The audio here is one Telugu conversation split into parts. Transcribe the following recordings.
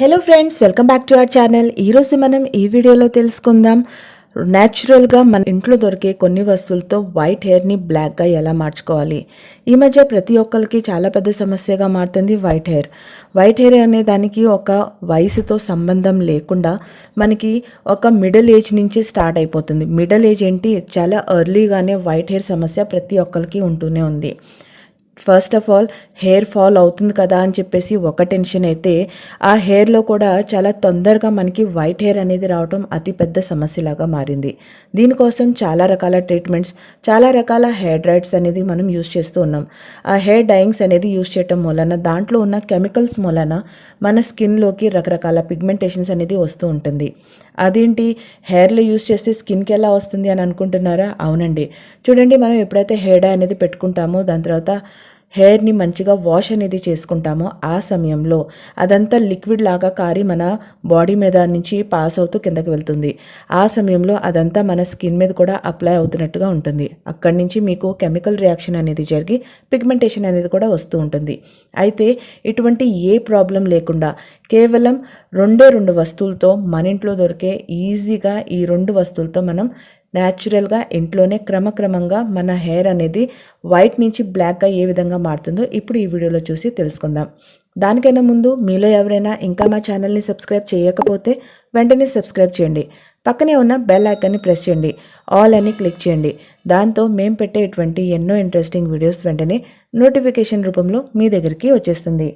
Hello friends welcome back to our channel ఈరోజు మనం ఈ వీడియోలో తెలుసుకుందాం. న్యాచురల్గా మన ఇంట్లో దొరికే కొన్ని వస్తువులతో వైట్ హెయిర్ని బ్లాక్గా ఎలా మార్చుకోవాలి? ఈ మధ్య ప్రతి ఒక్కరికి చాలా పెద్ద సమస్యగా మారుతుంది వైట్ హెయిర్ వైట్ హెయిర్ అనే దానికి ఒక వయసుతో సంబంధం లేకుండా మనకి ఒక మిడిల్ ఏజ్ నుంచి స్టార్ట్ అయిపోతుంది. మిడిల్ ఏజ్ ఏంటి? చాలా ఎర్లీగానే వైట్ హెయిర్ సమస్య ప్రతి ఒక్కరికి ఉంటూనే ఉంది. First of all hair fall అవుతుంది కదా అని చెప్పేసి ఒక టెన్షన్ అయితే ఆ హెయిర్లో కూడా చాలా తొందరగా మనకి వైట్ హెయిర్ అనేది రావడం అతి పెద్ద సమస్యలాగా మారింది. దీనికోసం చాలా రకాల ట్రీట్మెంట్స్ చాలా రకాల హెయిర్ డ్రైడ్స్ అనేది మనం యూస్ చేస్తూ ఉన్నాం. ఆ హెయిర్ డైయింగ్స్ అనేది యూస్ చేయటం మూలన దాంట్లో ఉన్న కెమికల్స్ మూలన మన స్కిన్లోకి రకరకాల పిగ్మెంటేషన్స్ అనేది వస్తూ ఉంటుంది. అదేంటి? హెయిర్లో యూస్ చేస్తే స్కిన్కి ఎలా వస్తుంది అని అనుకుంటున్నారా? అవునండి. చూడండి మనం ఎప్పుడైతే హెయిర్ డై అనేది పెట్టుకుంటామో దాని తర్వాత హెయిర్ని మంచిగా వాష్ అనేది చేసుకుంటామో ఆ సమయంలో అదంతా లిక్విడ్ లాగా కారి మన బాడీ మీద నుంచి పాస్ అవుతూ కిందకి వెళ్తుంది. ఆ సమయంలో అదంతా మన స్కిన్ మీద కూడా అప్లై అవుతున్నట్టుగా ఉంటుంది. అక్కడి నుంచి మీకు కెమికల్ రియాక్షన్ అనేది జరిగి పిగ్మెంటేషన్ అనేది కూడా వస్తూ ఉంటుంది. అయితే ఇటువంటి ఏ ప్రాబ్లం లేకుండా కేవలం రెండే రెండు వస్తువులతో మన ఇంట్లో దొరికే ఈజీగా ఈ రెండు వస్తువులతో మనం న్యాచురల్గా ఇంట్లోనే క్రమక్రమంగా మన హెయిర్ అనేది వైట్ నుంచి బ్లాక్గా ఏ విధంగా మారుతుందో ఇప్పుడు ఈ వీడియోలో చూసి తెలుసుకుందాం. దానికైనా ముందు మీలో ఎవరైనా ఇంకా మా ఛానల్ని సబ్స్క్రైబ్ చేయకపోతే వెంటనే సబ్స్క్రైబ్ చేయండి. పక్కనే ఉన్న బెల్ ఐకాన్ని ప్రెస్ చేయండి. ఆల్ అని క్లిక్ చేయండి. దాంతో మేము పెట్టేటువంటి ఎన్నో ఇంట్రెస్టింగ్ వీడియోస్ వెంటనే నోటిఫికేషన్ రూపంలో మీ దగ్గరికి వచ్చేస్తుంది.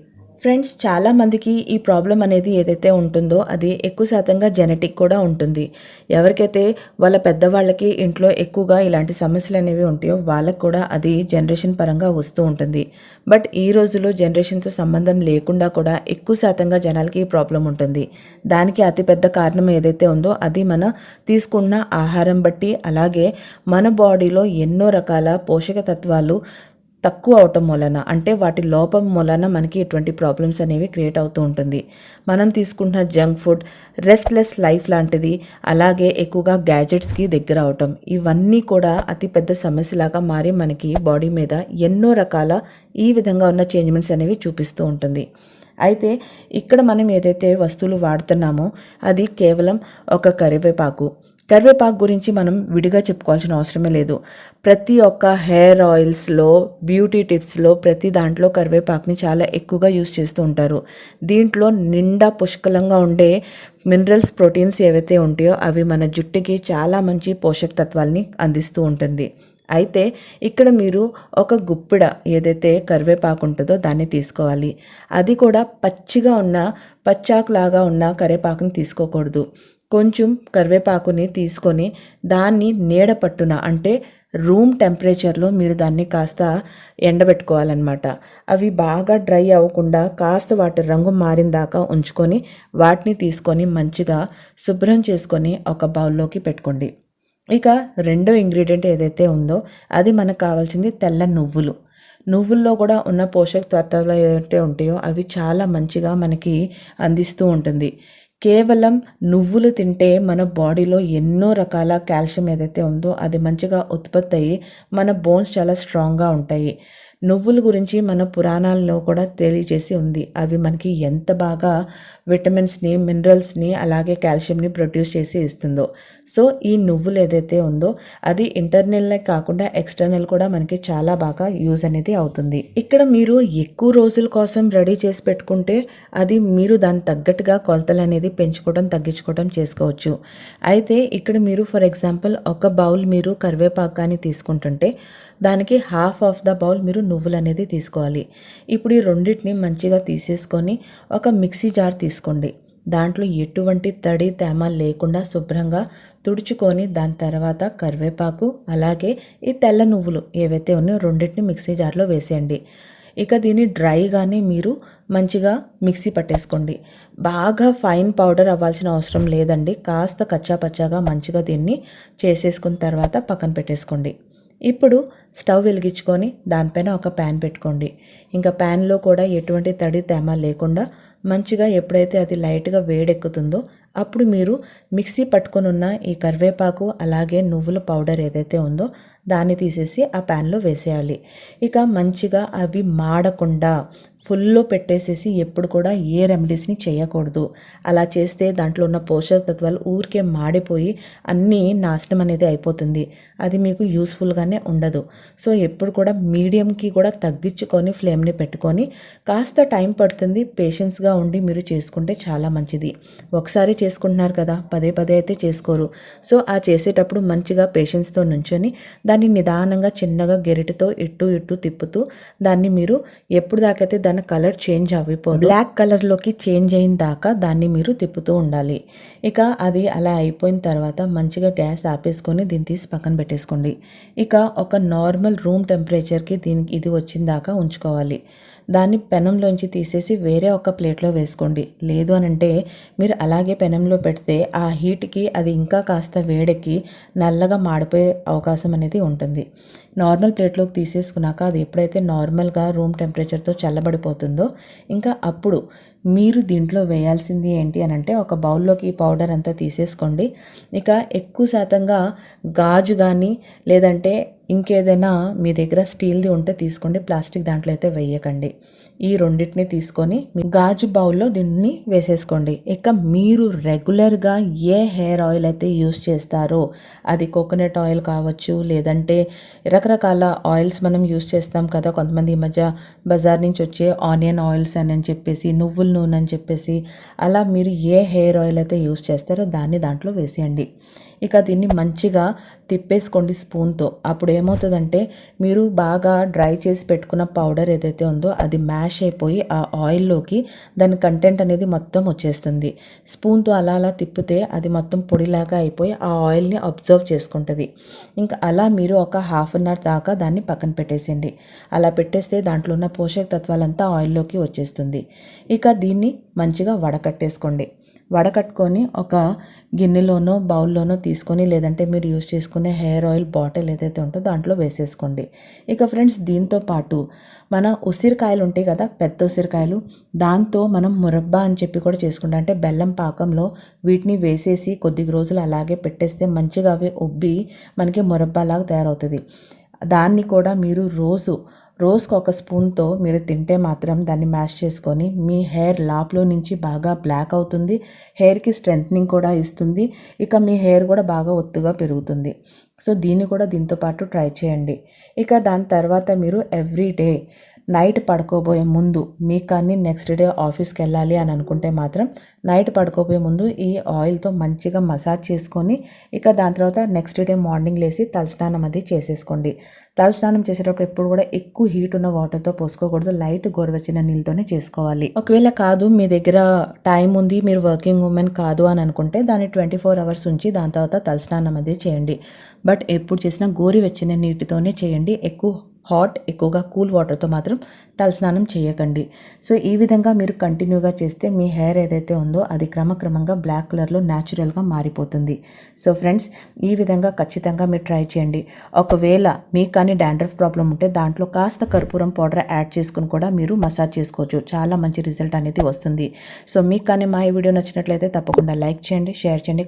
ఫ్రెండ్స్ చాలామందికి ఈ ప్రాబ్లం అనేది ఏదైతే ఉంటుందో అది ఎక్కువ శాతంగా జెనెటిక్ కూడా ఉంటుంది. ఎవరికైతే వాళ్ళ పెద్దవాళ్ళకి ఇంట్లో ఎక్కువగా ఇలాంటి సమస్యలు అనేవి ఉంటాయో వాళ్ళకు కూడా అది జనరేషన్ పరంగా వస్తూ ఉంటుంది. బట్ ఈ రోజుల్లో జనరేషన్తో సంబంధం లేకుండా కూడా ఎక్కువ శాతంగా జనాలకి ఈ ప్రాబ్లం ఉంటుంది. దానికి అతిపెద్ద కారణం ఏదైతే ఉందో అది మన తీసుకున్న ఆహారం బట్టి అలాగే మన బాడీలో ఎన్నో రకాల పోషక తత్వాలు తక్కువ అవటం వలన అంటే వాటి లోపం వలన మనకి ఎటువంటి ప్రాబ్లమ్స్ అనేవి క్రియేట్ అవుతూ ఉంటుంది. మనం తీసుకుంటున్న జంక్ ఫుడ్ రెస్ట్లెస్ లైఫ్ లాంటిది అలాగే ఎక్కువగా గ్యాజెట్స్కి దగ్గర అవటం ఇవన్నీ కూడా అతిపెద్ద సమస్యలాగా మారి మనకి బాడీ మీద ఎన్నో రకాల ఈ విధంగా ఉన్న చేంజ్మెంట్స్ అనేవి చూపిస్తూ ఉంటుంది. అయితే ఇక్కడ మనం ఏదైతే వస్తువులు వాడుతున్నామో అది కేవలం ఒక కరివేపాకు కరివేపాకు గురించి మనం విడిగా చెప్పుకోవాల్సిన అవసరమే లేదు. ప్రతి ఒక్క హెయిర్ ఆయిల్స్లో బ్యూటీ టిప్స్లో ప్రతి దాంట్లో కరివేపాకుని చాలా ఎక్కువగా యూస్ చేస్తూ ఉంటారు. దీంట్లో నిండా పుష్కలంగా ఉండే మినరల్స్ ప్రోటీన్స్ ఏవైతే ఉంటాయో అవి మన జుట్టుకి చాలా మంచి పోషక తత్వాల్ని అందిస్తూ ఉంటుంది. అయితే ఇక్కడ మీరు ఒక గుప్పిడ ఏదైతే కరివేపాకు ఉంటుందో దాన్ని తీసుకోవాలి. అది కూడా పచ్చిగా ఉన్న పచ్చాకులాగా ఉన్న కరివేపాకుని తీసుకోకూడదు. కొంచెం కరివేపాకుని తీసుకొని దాన్ని నీడ పట్టున అంటే రూమ్ టెంపరేచర్లో మీరు దాన్ని కాస్త ఎండబెట్టుకోవాలన్నమాట. అవి బాగా డ్రై అవ్వకుండా కాస్త వాటి రంగు మారిన దాకా ఉంచుకొని వాటిని తీసుకొని మంచిగా శుభ్రం చేసుకొని ఒక బౌల్లోకి పెట్టుకోండి. ఇక రెండో ఇంగ్రీడియంట్ ఏదైతే ఉందో అది మనకు కావాల్సింది తెల్ల నువ్వులు. నువ్వుల్లో కూడా ఉన్న పోషక తత్వాలు ఏదైతే ఉంటాయో అవి చాలా మంచిగా మనకి అందిస్తూ ఉంటుంది. కేవలం నువ్వులు తింటే మన బాడీలో ఎన్నో రకాల కాల్షియం ఏదైతే ఉందో అది మంచిగా ఉత్పత్తి అయ్యి మన బోన్స్ చాలా స్ట్రాంగ్గా ఉంటాయి. నువ్వుల గురించి మన పురాణాల్లో కూడా తెలియజేసి ఉంది. అవి మనకి ఎంత బాగా విటమిన్స్ని మినరల్స్ని అలాగే కాల్షియంని ప్రొడ్యూస్ చేసి ఇస్తుందో. సో ఈ నువ్వులు ఏదైతే ఉందో అది ఇంటర్నల్లే కాకుండా ఎక్స్టర్నల్ కూడా మనకి చాలా బాగా యూజ్ అనేది అవుతుంది. ఇక్కడ మీరు ఎక్కువ రోజుల కోసం రెడీ చేసి పెట్టుకుంటే అది మీరు దాని తగ్గట్టుగా కొలతలు అనేది పెంచుకోవడం తగ్గించుకోవడం చేసుకోవచ్చు. అయితే ఇక్కడ మీరు ఫర్ ఎగ్జాంపుల్ ఒక బౌల్ మీరు కరివేపాకు కానీ తీసుకుంటుంటే దానికి హాఫ్ ఆఫ్ ద బౌల్ మీరు నువ్వులు అనేది తీసుకోవాలి. ఇప్పుడు ఈ రెండింటిని మంచిగా తీసేసుకొని ఒక మిక్సీ జార్ తీసుకోండి. దాంట్లో ఎటువంటి తడి తేమ లేకుండా శుభ్రంగా తుడుచుకొని దాని తర్వాత కరివేపాకు అలాగే ఈ తెల్ల నువ్వులు ఏవైతే ఉన్నాయో రెండింటిని మిక్సీ జార్లో వేసేయండి. ఇక దీన్ని డ్రైగానే మీరు మంచిగా మిక్సీ పట్టేసుకోండి. బాగా ఫైన్ పౌడర్ అవ్వాల్సిన అవసరం లేదండి. కాస్త కచ్చా పచ్చాగా మంచిగా దీన్ని చేసేసుకున్న తర్వాత పక్కన పెట్టేసుకోండి. ఇప్పుడు స్టవ్ వెలిగించుకొని దానిపైన ఒక ప్యాన్ పెట్టుకోండి. ఇంకా ప్యాన్లో కూడా ఎటువంటి తడి తేమ లేకుండా మంచిగా ఎప్పుడైతే అది లైట్గా వేడెక్కుతుందో అప్పుడు మీరు మిక్సీ పట్టుకొని ఉన్న ఈ కరివేపాకు అలాగే నువ్వుల పౌడర్ ఏదైతే ఉందో దాన్ని తీసేసి ఆ ప్యాన్లో వేసేయాలి. ఇక మంచిగా అవి మాడకుండా ఫుల్లో పెట్టేసేసి ఎప్పుడు కూడా ఏ రెమెడీస్ని చేయకూడదు. అలా చేస్తే దాంట్లో ఉన్న పోషక తత్వాలు ఊరికే మాడిపోయి అన్నీ నాశనం అనేది అయిపోతుంది. అది మీకు యూస్ఫుల్గానే ఉండదు. సో ఎప్పుడు కూడా మీడియంకి కూడా తగ్గించుకొని ఫ్లేమ్ని పెట్టుకొని కాస్త టైం పడుతుంది పేషెన్స్గా ఉండి మీరు చేసుకుంటే చాలా మంచిది. ఒకసారి చేసుకుంటున్నారు కదా పదే పదే అయితే చేసుకోరు. సో ఆ చేసేటప్పుడు మంచిగా పేషెన్స్తో నుంచొని దాన్ని నిదానంగా చిన్నగా గెరిటితో ఇటు ఇటు తిప్పుతూ దాన్ని మీరు ఎప్పుడు దాకైతే దాని కలర్ చేంజ్ అవ్విపోదు. బ్లాక్ కలర్లోకి చేంజ్ అయిన దాకా దాన్ని మీరు తిప్పుతూ ఉండాలి. ఇక అది అలా అయిపోయిన తర్వాత మంచిగా గ్యాస్ ఆపేసుకొని దీన్ని తీసి పక్కన పెట్టేసుకోండి. ఇక ఒక నార్మల్ రూమ్ టెంపరేచర్కి దీనికి ఇది వచ్చిన దాకా ఉంచుకోవాలి. దాన్ని పెనంలోంచి తీసేసి వేరే ఒక ప్లేట్లో వేసుకోండి. లేదు అని అంటే మీరు అలాగే పెనంలో పెడితే ఆ హీట్కి అది ఇంకా కాస్త వేడెక్కి నల్లగా మాడిపోయే అవకాశం అనేది ఉంటుంది. నార్మల్ ప్లేట్లోకి తీసేసుకున్నాక అది ఎప్పుడైతే నార్మల్గా రూమ్ టెంపరేచర్తో చల్లబడిపోతుందో ఇంకా అప్పుడు మీరు దీంట్లో వేయాల్సింది ఏంటి అని అంటే ఒక బౌల్లోకి ఈ పౌడర్ అంతా తీసేసుకోండి. ఇక ఎక్కువ శాతంగా గాజు కానీ లేదంటే ఇంకేదైనా మీ దగ్గర స్టీల్ది ఉంటే తీసుకోండి ప్లాస్టిక్ దాంట్లో అయితే వేయకండి. ఈ రెండింటిని తీసుకొని గాజు బౌల్లో దీన్ని వేసేసుకోండి. ఇక మీరు రెగ్యులర్గా ఏ హెయిర్ ఆయిల్ అయితే యూస్ చేస్తారో అది కోకోనట్ ఆయిల్ కావచ్చు లేదంటే రకరకాల ఆయిల్స్ మనం యూస్ చేస్తాం కదా కొంతమంది ఈ మధ్య బజార్ నుంచి వచ్చే ఆనియన్ ఆయిల్స్ అని అని చెప్పేసి నువ్వుల నూనె అని చెప్పేసి అలా మీరు ఏ హెయిర్ ఆయిల్ అయితే యూస్ చేస్తారో దాన్ని దాంట్లో వేసేయండి. ఇక దీన్ని మంచిగా తిప్పేసుకోండి స్పూన్తో. అప్పుడు ఏమవుతుందంటే మీరు బాగా డ్రై చేసి పెట్టుకున్న పౌడర్ ఏదైతే ఉందో అది మ్యాష్ అయిపోయి ఆ ఆయిల్లోకి దాని కంటెంట్ అనేది మొత్తం వచ్చేస్తుంది. స్పూన్తో అలా అలా తిప్పితే అది మొత్తం పొడిలాగా అయిపోయి ఆ ఆయిల్ని అబ్జర్వ్ చేసుకుంటుంది. ఇంకా అలా మీరు ఒక హాఫ్ అన్ అవర్ దాకా దాన్ని పక్కన పెట్టేసేయండి. అలా పెట్టేస్తే దాంట్లో ఉన్న పోషక తత్వాలంతా ఆయిల్లోకి వచ్చేస్తుంది. ఇక దీన్ని మంచిగా వడకట్టేసుకోండి. వడకట్టుకొని ఒక గిన్నెలోనో బౌల్లోనో తీసుకొని లేదంటే మీరు యూజ్ చేసుకునే హెయిర్ ఆయిల్ బాటిల్ ఏదైతే ఉంటుందో దాంట్లో వేసేసుకోండి. ఇక ఫ్రెండ్స్ దీంతో పాటు మన ఉసిరికాయలు ఉంటాయి కదా పెద్ద ఉసిరికాయలు దాంతో మనం మురబ్బా అని చెప్పి కూడా చేసుకుంటాం. అంటే బెల్లం పాకంలో వీటిని వేసేసి కొద్ది రోజులు అలాగే పెట్టేస్తే మంచిగా అవి ఉబ్బి మనకి మురబ్బాలాగా తయారవుతుంది. దాన్ని కూడా మీరు రోజు రోజుకు ఒక స్పూన్తో మీరు తింటే మాత్రం దాన్ని మ్యాష్ చేసుకొని మీ హెయిర్ లాప్లో నుంచి బాగా బ్లాక్ అవుతుంది. హెయిర్కి స్ట్రెంగ్త్నింగ్ కూడా ఇస్తుంది. ఇక మీ హెయిర్ కూడా బాగా ఒత్తుగా పెరుగుతుంది. సో దీన్ని కూడా దీంతో పాటు ట్రై చేయండి. ఇక దాని తర్వాత మీరు ఎవ్రీ డే నైట్ పడుకోబోయే ముందు మీకు కానీ నెక్స్ట్ డే ఆఫీస్కి వెళ్ళాలి అని అనుకుంటే మాత్రం నైట్ పడుకోబోయే ముందు ఈ ఆయిల్తో మంచిగా మసాజ్ చేసుకొని ఇక దాని తర్వాత నెక్స్ట్ డే మార్నింగ్ లేసి తలస్నానం అది చేసేసుకోండి. తలస్నానం చేసేటప్పుడు ఎప్పుడు కూడా ఎక్కువ హీట్ ఉన్న వాటర్తో పోసుకోకూడదు. లైట్ గోరువెచ్చిన నీళ్ళతోనే చేసుకోవాలి. ఒకవేళ కాదు మీ దగ్గర టైం ఉంది మీరు వర్కింగ్ ఉమెన్ కాదు అని అనుకుంటే దాన్ని ట్వంటీ ఫోర్ అవర్స్ ఉంచి దాని తర్వాత తలస్నానం అది చేయండి. బట్ ఎప్పుడు చేసినా గోరువెచ్చిన నీటితోనే చేయండి. ఎక్కువ హాట్ ఎక్కువగా కూల్ వాటర్తో మాత్రం తలస్నానం చేయకండి. సో ఈ విధంగా మీరు కంటిన్యూగా చేస్తే మీ హెయిర్ ఏదైతే ఉందో అది క్రమక్రమంగా బ్లాక్ కలర్లో న్యాచురల్గా మారిపోతుంది. సో ఫ్రెండ్స్ ఈ విధంగా ఖచ్చితంగా మీరు ట్రై చేయండి. ఒకవేళ మీకు కానీ డాండ్రఫ్ ప్రాబ్లం ఉంటే దాంట్లో కాస్త కర్పూరం పౌడర్ యాడ్ చేసుకుని కూడా మీరు మసాజ్ చేసుకోవచ్చు. చాలా మంచి రిజల్ట్ అనేది వస్తుంది. సో మీకు కానీ మా ఈ వీడియో నచ్చినట్లయితే తప్పకుండా లైక్ చేయండి షేర్ చేయండి